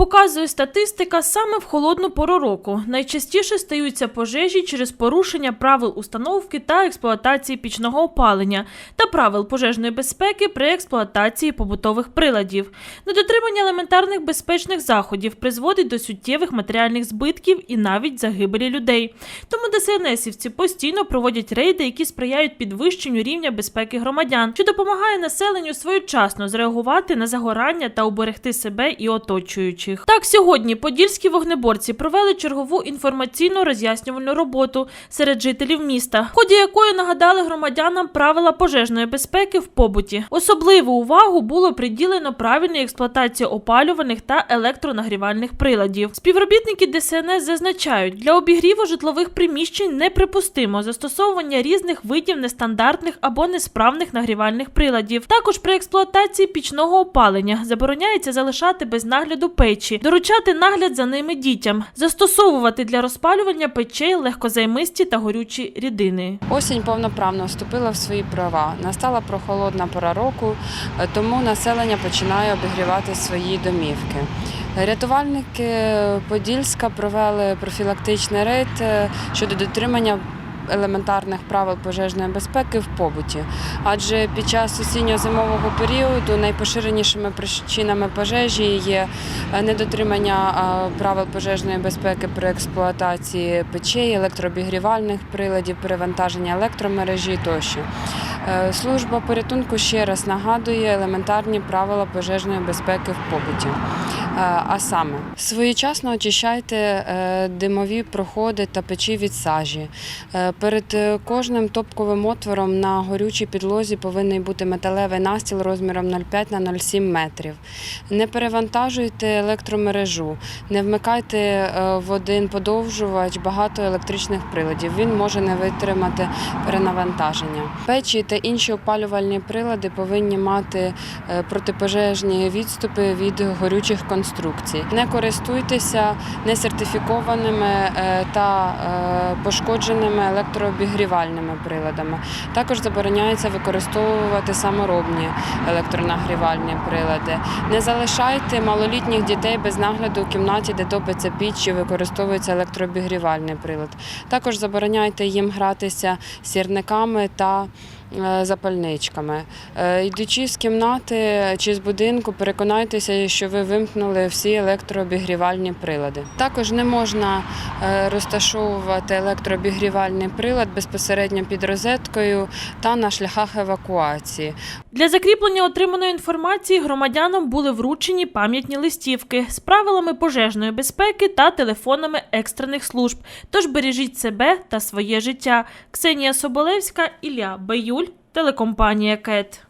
показує статистика, саме в холодну пору року найчастіше стаються пожежі через порушення правил установки та експлуатації пічного опалення та правил пожежної безпеки при експлуатації побутових приладів. Недотримання елементарних безпечних заходів призводить до суттєвих матеріальних збитків і навіть загибелі людей. Тому ДСНСівці постійно проводять рейди, які сприяють підвищенню рівня безпеки громадян, що допомагає населенню своєчасно зреагувати на загорання та уберегти себе і оточуючих. Так, сьогодні подільські вогнеборці провели чергову інформаційно роз'яснювальну роботу серед жителів міста, в ході якої нагадали громадянам правила пожежної безпеки в побуті. Особливу увагу було приділено правильній експлуатації опалюваних та електронагрівальних приладів. Співробітники ДСНС зазначають, для обігріву житлових приміщень неприпустимо застосовування різних видів нестандартних або несправних нагрівальних приладів. Також при експлуатації пічного опалення забороняється залишати без нагляду печі, доручати нагляд за ними дітям, застосовувати для розпалювання печей легкозаймисті та горючі рідини. Осінь повноправно вступила в свої права. Настала прохолодна пора року, е, тому населення починає обігрівати свої домівки. Рятувальники Подільська провели профілактичний рейд е, щодо дотримання елементарних правил пожежної безпеки в побуті. Адже під час осінньо-зимового періоду найпоширенішими причинами пожежі є е, недотримання правил пожежної безпеки при експлуатації печей, електрообігрівальних приладів, перевантаження електромережі тощо. Е, Служба порятунку ще раз нагадує елементарні правила пожежної безпеки в побуті. Е, А саме своєчасно очищайте е, димові проходи та печі від сажі. Е, Перед кожним топковим отвором на горючій підлозі повинен бути металевий настіл розміром 0,5 на 0,7 метрів. Не перевантажуйте електромережу, не вмикайте в один подовжувач багато електричних приладів. Він може не витримати перенавантаження. Печі та інші опалювальні прилади повинні мати протипожежні відступи від горючих конструкцій. Не користуйтеся несертифікованими е, та е, пошкодженими електрообігрівальними приладами. Також забороняється використовувати саморобні електронагрівальні прилади. Не залишайте малолітніх дітей без нагляду у кімнаті, де топиться піч чи використовується електрообігрівальний прилад. Також забороняйте їм гратися сірниками та запальничками. Е, Йдучи з кімнати чи з будинку, переконайтеся, що ви вимкнули всі електрообігрівальні прилади. Також не можна е, розташовувати електрообігрівальний прилад безпосередньо під розеткою та на шляхах евакуації. Для закріплення отриманої інформації громадянам були вручені пам'ятні листівки з правилами пожежної безпеки та телефонами екстрених служб. Тож бережіть себе та своє життя. Ксенія Соболевська, Ілля Баюль, телекомпанія КЕТ.